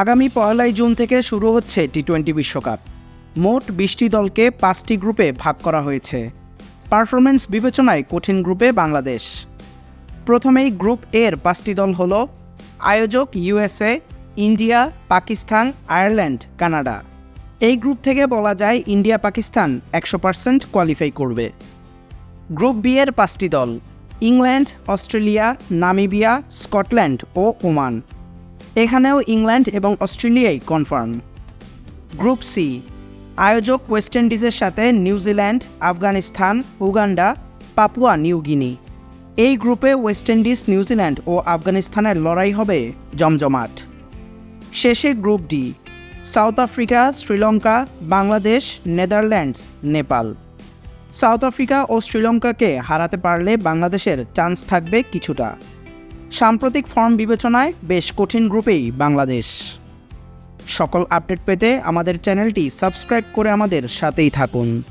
আগামী পয়লাই জুন থেকে শুরু হচ্ছে টি টোয়েন্টি বিশ্বকাপ। মোট বিশটি দলকে পাঁচটি গ্রুপে ভাগ করা হয়েছে। পারফরমেন্স বিবেচনায় কঠিন গ্রুপে বাংলাদেশ। প্রথমেই গ্রুপ এর পাঁচটি দল হল আয়োজক USA, India, Pakistan, Ireland, Canada. এই গ্রুপ থেকে বলা যায় ইন্ডিয়া পাকিস্তান একশো পার্সেন্ট কোয়ালিফাই করবে। গ্রুপ বি এর পাঁচটি দল, ইংল্যান্ড, অস্ট্রেলিয়া, নামিবিয়া, স্কটল্যান্ড ও ওমান। এখানেও ইংল্যান্ড এবং অস্ট্রেলিয়াই কনফার্ম গ্রুপ সি আয়োজক ওয়েস্ট ইন্ডিজের সাথে New Zealand Afghanistan Uganda Papua New Guinea এই গ্রুপে ওয়েস্ট ইন্ডিজ নিউজিল্যান্ড ও আফগানিস্তানের লড়াই হবে জমজমাট। শেষে group D South Africa Sri Lanka Bangladesh Netherlands Nepal South Africa ও শ্রীলঙ্কাকে হারাতে পারলে বাংলাদেশের চান্স থাকবে কিছুটা। সাম্প্রতিক ফর্ম বিবেচনায় বেশ কঠিন গ্রুপেই বাংলাদেশ। সকল আপডেট পেতে আমাদের চ্যানেলটি সাবস্ক্রাইব করে আমাদের সাথেই থাকুন।